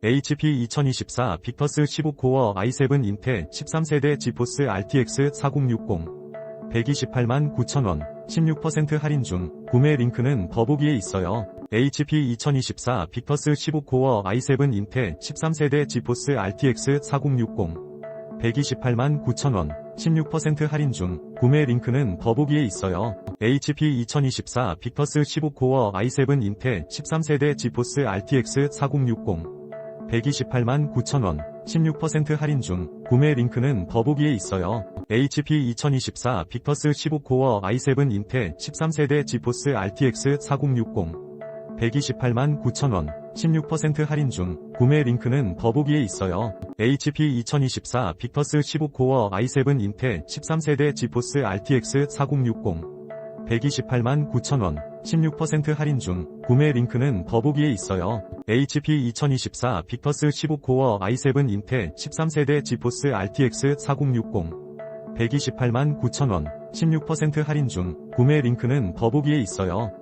HP 2024 빅터스 15코어 i7 인텔 13세대 지포스 RTX 4060 128만 9천원 16% 할인 중 구매 링크는 더보기에 있어요. HP 2024 빅터스 15코어 i7 인텔 13세대 지포스 RTX 4060 128만 9천원 16% 할인 중 구매 링크는 더보기에 있어요. HP 2024 빅터스 15코어 i7 인텔 13세대 지포스 RTX 4060 128만 9천원 16% 할인 중 구매 링크는 더보기에 있어요. HP 2024 빅터스 15코어 i7 인텔 13세대 지포스 RTX 4060 128만 9천원 16% 할인 중 구매 링크는 더보기에 있어요. HP 2024 빅터스 15코어 i7 인텔 13세대 지포스 RTX 4060 128만 9천원 16% 할인 중 구매 링크는 더보기에 있어요. HP 2024 빅터스 15코어 i7 인텔 13세대 지포스 RTX 4060 128만 9천원 16% 할인 중 구매 링크는 더보기에 있어요.